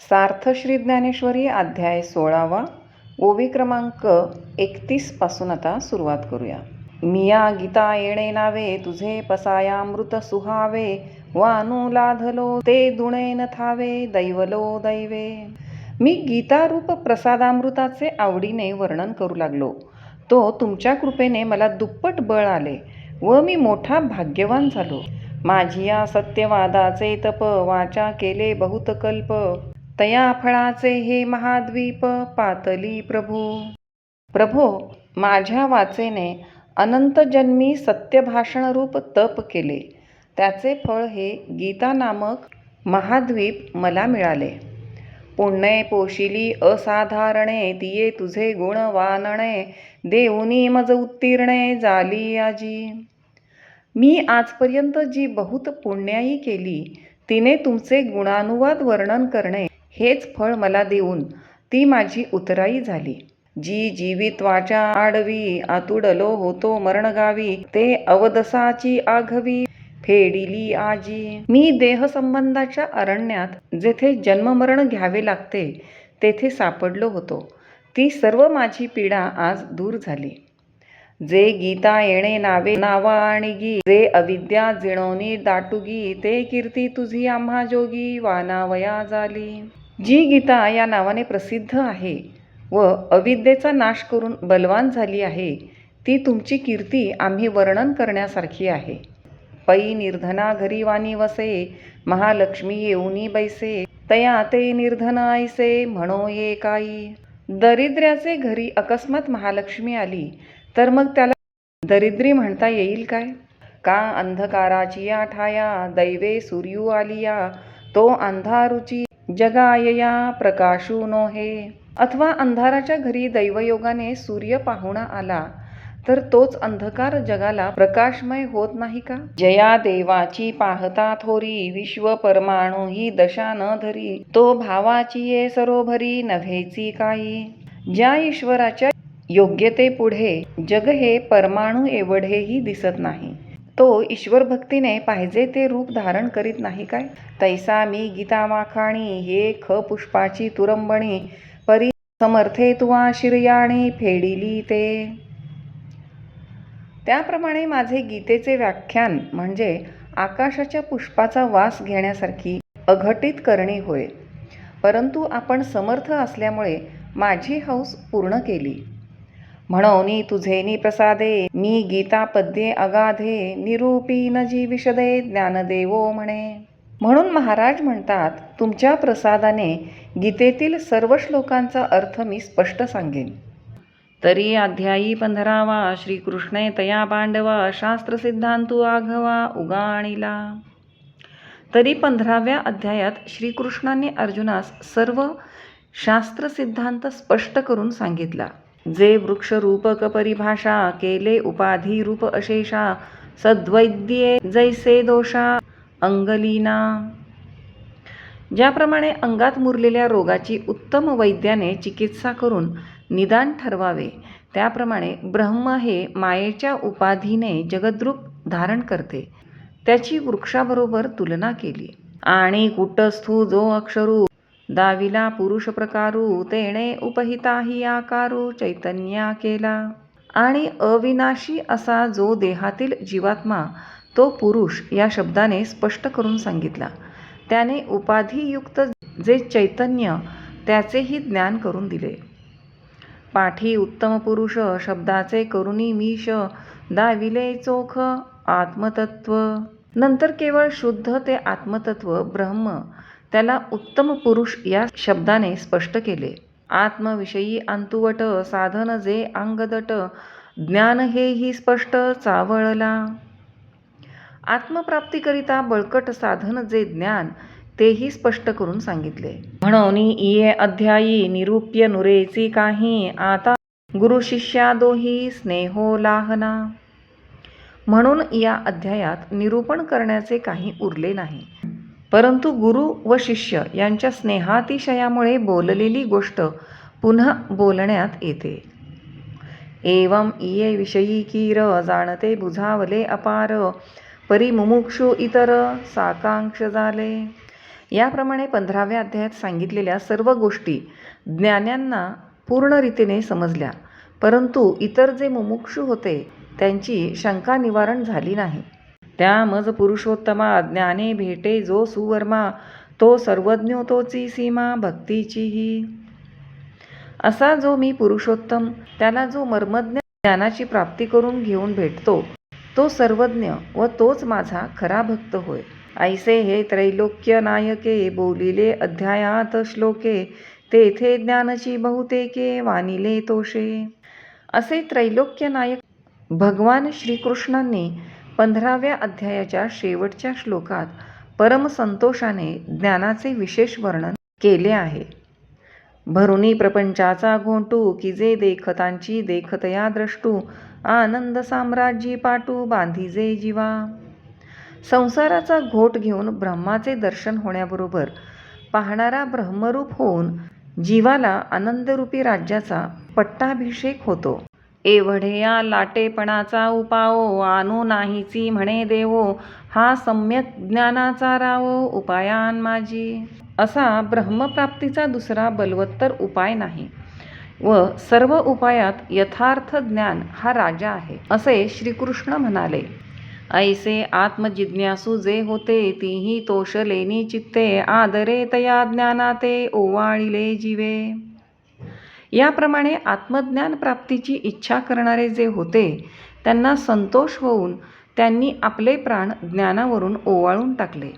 सार्थ श्री ज्ञानेश्वरी अध्याय सोळावा. ओवी क्रमांक एकतीसपासून आता सुरुवात करूया. मिया गीता येणे नावे तुझे पसायामृत सुहावे. वानू लाधलो ते दुणे न थावे दैवलो दैवे. मी गीतारूप प्रसादामृताचे आवडीने वर्णन करू लागलो. तो तुमच्या कृपेने मला दुप्पट बळ आले व मी मोठा भाग्यवान झालो. माझी या सत्यवादाचे तप वाचा केले बहुत कल्प. तया फळाचे हे महाद्वीप पातली प्रभू. प्रभो माझ्या वाचेने अनंत जन्मी सत्यभाषणरूप तप केले. त्याचे फळ हे गीता नामक महाद्वीप मला मिळाले. पुण्ये पोशिली असाधारणे दिये तुझे गुण वानणे देऊनी मज उत्तीर्णे जाली आजी. मी आजपर्यंत जी बहुत पुण्याई केली तिने तुमचे गुणानुवाद वर्णन करणे हेच फळ मला देऊन ती माझी उतराई झाली. जी जीवित वाचा आडवी आतुडलो होतो मरणगावी ते अवदसाची आघवी फेडिली आजी. मी देहसंबंधाच्या अरण्यात जेथे जन्ममरण घ्यावे लागते तेथे सापडलो होतो. ती सर्व माझी पीडा आज दूर झाली. जे गीता येणे नावे नावा आणि गी जे अविद्या जिणवणी दाटुगी ते कीर्ती तुझी आम्हा जोगी वानावया झाली. जी गीता या नावाने प्रसिद्ध आहे व अविद्येचा नाश करून बलवान झाली आहे ती तुमची कीर्ती आम्ही वर्णन करण्यासारखी आहे. पै निर्धना घरी वाणी वसे महालक्ष्मी येऊनी बैसे तया ते निर्धन ऐसे म्हणो ये काही दरिद्र्याचे घरी अकस्मात महालक्ष्मी आली तर मग त्याला दरिद्री म्हणता येईल काय? का अंधकाराची या ठाया दैवे सूर्यू आलिया तो अंधारुची जगायया प्रकाशू नो हे अथवा अंधाराच्या घरी दैवयोगाने सूर्य पाहुणा आला तर तोच अंधकार जगाला प्रकाशमय होत नाही का? जया देवाची पाहता थोरी विश्व परमाणू ही दशा न धरी तो भावाची ये सरोभरी नव्हेची काही ज्या ईश्वराच्या योग्यतेपुढे जग हे परमाणू एवढेही दिसत नाही. तो ईश्वर भक्तीने पाहिजे ते रूप धारण करीत नाही काय? तैसा मी गीता माखाणी हे ख पुष्पाची तुरंबणी परी समर्थे तुवा शिर्याणी फेडिली ते. त्याप्रमाणे माझे गीतेचे व्याख्यान म्हणजे आकाशाच्या पुष्पाचा वास घेण्यासारखी अघटित करणी होय. परंतु आपण समर्थ असल्यामुळे माझी हौस पूर्ण केली. म्हणोनी तुझेनी प्रसादे मी गीता पद्ये अगाधे निरूपी न जी विशदे ज्ञानदेवो म्हणे. म्हणून महाराज म्हणतात तुमच्या प्रसादाने गीतेतील सर्व श्लोकांचा अर्थ मी स्पष्ट सांगेन. तरी अध्यायी पंधरावा श्रीकृष्णे तया पांडवा शास्त्र सिद्धांतू आघवा उगाणिला तरी पंधराव्या अध्यायात श्रीकृष्णाने अर्जुनास सर्व शास्त्र सिद्धांत स्पष्ट करून सांगितला. जे वृक्षरूपक परिभाषा केले उपाधी रूप अशेषा सद्वैद्ये जैसे दोषा अंगलीना। ज्याप्रमाणे अंगात मुरलेल्या रोगाची उत्तम वैद्याने चिकित्सा करून निदान ठरवावे त्याप्रमाणे ब्रह्म हे मायेच्या उपाधीने जगद्रूप धारण करते. त्याची वृक्षाबरोबर तुलना केली. आणि कुटस्थू जो अक्षरू दाविला पुरुष प्रकारू तेणे उपहिताही आकारू चैतन्या केला. आणि अविनाशी असा जो देहातील जीवात्मा तो पुरुष या शब्दाने स्पष्ट करून सांगितला. त्याने उपाधियुक्त जे चैतन्य त्याचेही ज्ञान करून दिले. पाठी उत्तम पुरुष शब्दाचे करुणी मीश दाविले चोख आत्मतत्व. नंतर केवळ शुद्ध ते आत्मतत्व ब्रह्म त्याला उत्तम पुरुष या शब्दाने स्पष्ट केले. आत्मविषयी अंतुवट साधन जे अंगदट ज्ञान हेही स्पष्ट चावळला. आत्मप्राप्तीकरिता बळकट साधन जे ज्ञान तेही स्पष्ट करून सांगितले. म्हणून इये अध्यायी निरूप्य नुरेची काही आता गुरु शिष्या दोही स्नेहो लाहना. म्हणून या अध्यायात निरूपण करण्याचे काही उरले नाही. परंतु गुरु व शिष्य यांच्या स्नेहातिशयामुळे बोललेली गोष्ट पुन्हा बोलण्यात येते. एवं इये विषयी कीर जाणते बुझावले अपार परिमुमुक्षु इतर साकांक्ष झाले. याप्रमाणे पंधराव्या अध्यायात सांगितलेल्या सर्व गोष्टी ज्ञान्यांना पूर्ण रीतीने समजल्या परंतु इतर जे मुमुक्षू होते त्यांची शंका निवारण झाली नाही. त्या मज पुरुषोत्तमा ज्ञाने भेटे जो सुवर्मा तो सर्वज्ञो तोची सीमा भक्तीचीही. असा जो मी पुरुषोत्तम त्याला जो मर्मज्ञ ज्ञानाची प्राप्ती करून घेऊन भेटतो तो सर्वज्ञ व तोच माझा खरा भक्त होय. ऐसे हे त्रैलोक्य नायके बोलिले अध्यायात श्लोके तेथे ज्ञानची बहुतेके वानिले तोषे. असे त्रैलोक्य नायक भगवान श्रीकृष्णांनी पंधराव्या अध्यायाच्या शेवटच्या श्लोकात परमसंतोषाने ज्ञानाचे विशेष वर्णन केले आहे. भरुनी प्रपंचाचा घोंटू की जे देखतांची देखतया द्रष्टू आनंद साम्राज्यी पाटू बांधिजे जीवा. संसाराचा घोट घेऊन ब्रह्माचे दर्शन होण्याबरोबर पाहणारा ब्रह्मरूप होऊन जीवाला आनंदरूपी राज्याचा पट्टाभिषेक होतो. एवढेया लाटेपणाचा उपाओ आणू नाहीची म्हणे देवो हा सम्यक ज्ञानाचा रावो उपायान माझी. असा ब्रह्मप्राप्तीचा दुसरा बलवत्तर उपाय नाही. व सर्व उपायात यथार्थ ज्ञान हा राजा आहे असे श्रीकृष्ण म्हणाले. ऐसे आत्मजिज्ञासू जे होते तीही तोषलेनी चित्ते आदरे तया ज्ञानाते ओवाळिले जीवे. याप्रमाणे आत्मज्ञान प्राप्तीची इच्छा करणारे जे होते त्यांना संतोष होऊन त्यांनी आपले प्राण ज्ञानावरून ओवाळून टाकले.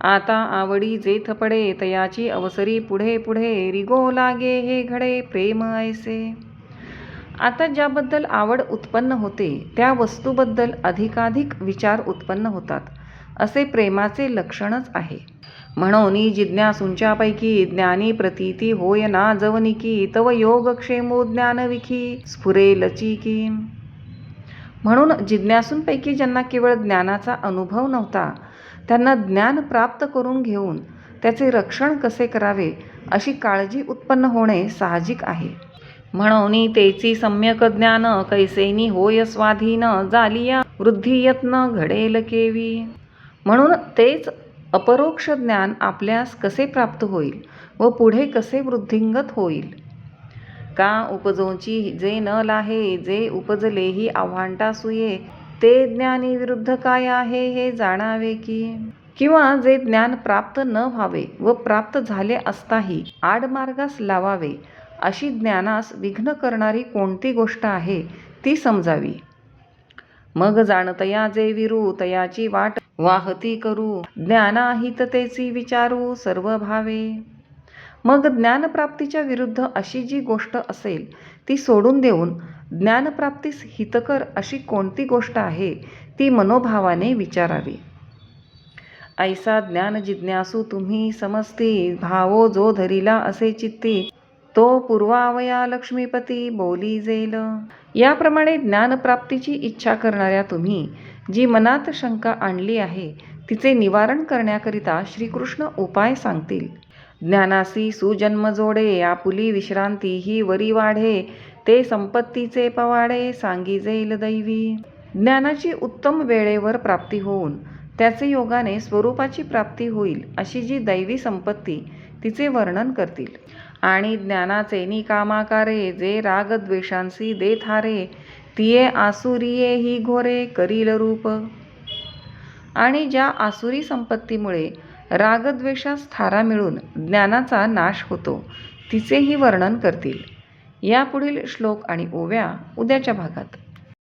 आता आवडी जे थपडे तयाची अवसरी पुढे पुढे रिगो लागे हे घडे प्रेम ऐसे. आता ज्याबद्दल आवड उत्पन्न होते त्या वस्तूबद्दल अधिकाधिक विचार उत्पन्न होतात. असे प्रेमाचे लक्षणच आहे. म्हणून जिज्ञासूंच्यापैकी ज्ञानी प्रतीती होय ना जवनिकी तव योगक्षेमो ज्ञानविखी स्फुरे लचिकी. म्हणून जिज्ञासूंपैकी ज्यांना केवळ ज्ञानाचा अनुभव नव्हता त्यांना ज्ञान प्राप्त करून घेऊन त्याचे रक्षण कसे करावे अशी काळजी उत्पन्न होणे साहजिक आहे. म्हणून तेची सम्यक ज्ञान कैसेनी होय स्वाधीन जालिया वृद्धियत्न घडेल केवी. म्हणून तेच अपरोक्ष ज्ञान आपल्यास कसे प्राप्त होईल व पुढे कसे वृद्धिंगत होईल? का उपजोची जे न लाहे जे उपजलेही आव्हांटा सुये ते ज्ञानी विरुद्ध काय आहे हे जाणावे की? किंवा जे ज्ञान प्राप्त न व्हावे व प्राप्त झाले असताही आडमार्गास लावावे अशी ज्ञानास विघ्न करणारी कोणती गोष्ट आहे ती समजावी. मग जाणतया जे विरू तयाची वाट वाहती करू. ज्ञानाहित तेची विचारू सर्व भावे मग ज्ञानप्राप्तीच्या विरुद्ध अशी जी गोष्ट असेल ती सोडून देऊन ज्ञानप्राप्तीस हितकर अशी कोणती गोष्ट आहे ती मनोभावाने विचारावी. ऐसा ज्ञान जिज्ञासू तुम्ही समजती भावो जो धरिला असे चित्ती तो पूर्वावया लक्ष्मीपती बोली जेल. याप्रमाणे ज्ञानप्राप्तीची इच्छा करणाऱ्या तुम्ही जी मनात शंका आणली आहे तिचे निवारण करण्याकरिता श्रीकृष्ण उपाय सांगतील. ज्ञानासी सुजन्म जोडे आपुली विश्रांती ही वरी वाढे ते संपत्तीचे पवाडे सांगी जेल दैवी. ज्ञानाची उत्तम वेळेवर प्राप्ती होऊन त्याचे योगाने स्वरूपाची प्राप्ती होईल अशी जी दैवी संपत्ती तिचे वर्णन करतील. आणि ज्ञानाचे निकामाकारे जे रागद्वेषांसी दे थारे तिये आसुरिये ही घोरे करील रूप. आणि ज्या आसुरी संपत्तीमुळे रागद्वेषास थारा मिळून ज्ञानाचा नाश होतो तिचेही वर्णन करतील. यापुढील श्लोक आणि ओव्या उद्याच्या भागात.